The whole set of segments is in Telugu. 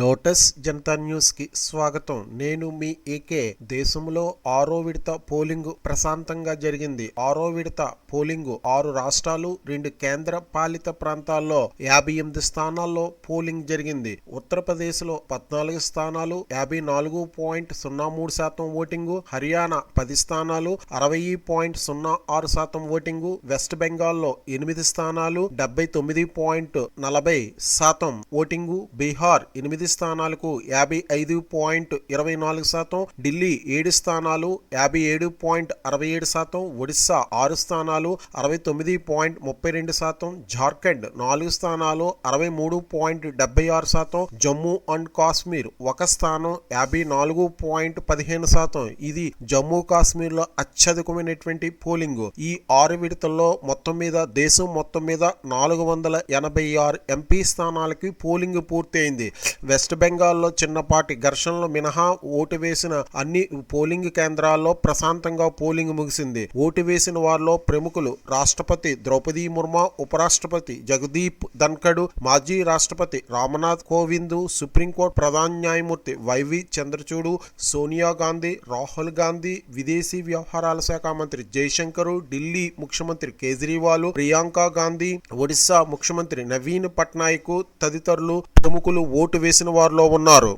లోటస్ జనతా న్యూస్కి స్వాగతం. నేను మీ ఏకే. దేశంలో ఆరో విడత పోలింగ్ ప్రశాంతంగా జరిగింది. ఆరో విడత పోలింగ్ ఆరు రాష్ట్రాలు రెండు కేంద్ర పాలిత ప్రాంతాల్లో యాభై ఎనిమిది స్థానాల్లో పోలింగ్ జరిగింది. ఉత్తరప్రదేశ్లో పద్నాలుగు స్థానాలు యాభై నాలుగు పాయింట్ సున్నా మూడు శాతం ఓటింగు హర్యానా పది స్థానాలు అరవై పాయింట్ సున్నా ఆరు శాతం ఓటింగు వెస్ట్ బెంగాల్లో ఎనిమిది స్థానాలు డెబ్బై తొమ్మిది పాయింట్ నలభై శాతం ఓటింగు బీహార్ ఎనిమిది స్థానాలకు యాభై ఐదు పాయింట్ ఇరవై నాలుగు శాతం ఢిల్లీ ఏడు స్థానాలు యాభై ఏడు పాయింట్ అరవై ఏడు శాతం ఒడిశా ఆరు స్థానాలు అరవై తొమ్మిది పాయింట్ ముప్పై రెండు శాతం జార్ఖండ్ నాలుగు స్థానాలు అరవై మూడు పాయింట్ డెబ్బై ఆరు శాతం జమ్మూ అండ్ కాశ్మీర్ ఒక స్థానం యాభై నాలుగు పాయింట్ పదిహేను శాతం. ఇది జమ్మూ కాశ్మీర్లో అత్యధికమైనటువంటి పోలింగ్. ఈ ఆరు విడతల్లో మొత్తం మీద దేశం మొత్తం మీద నాలుగు వందల ఎనభై ఆరు ఎంపీ స్థానాలకి పోలింగ్ పూర్తయింది. వెస్ట్ బెంగాల్లో చిన్నపాటి ఘర్షణలు మినహా ఓటు వేసిన అన్ని పోలింగ్ కేంద్రాల్లో ప్రశాంతంగా పోలింగ్ ముగిసింది. ఓటు వేసిన వారిలో ప్రముఖులు రాష్ట్రపతి ద్రౌపది ముర్మ ఉపరాష్ట్రపతి జగదీప్ ధన్కడు మాజీ రాష్ట్రపతి రామ్నాథ్ కోవింద్ సుప్రీంకోర్టు ప్రధాన న్యాయమూర్తి వైవి చంద్రచూడు సోనియా గాంధీ రాహుల్ గాంధీ విదేశీ వ్యవహారాల శాఖ మంత్రి జైశంకర్ ఢిల్లీ ముఖ్యమంత్రి కేజ్రీవాల్ ప్రియాంక గాంధీ ఒడిశా ముఖ్యమంత్రి నవీన్ పట్నాయక్ తదితరులు ప్రముఖులు ఓటు వేసిన వారిలో ఉన్నారు.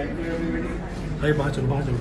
Thank you everybody. Hey, bye, bye.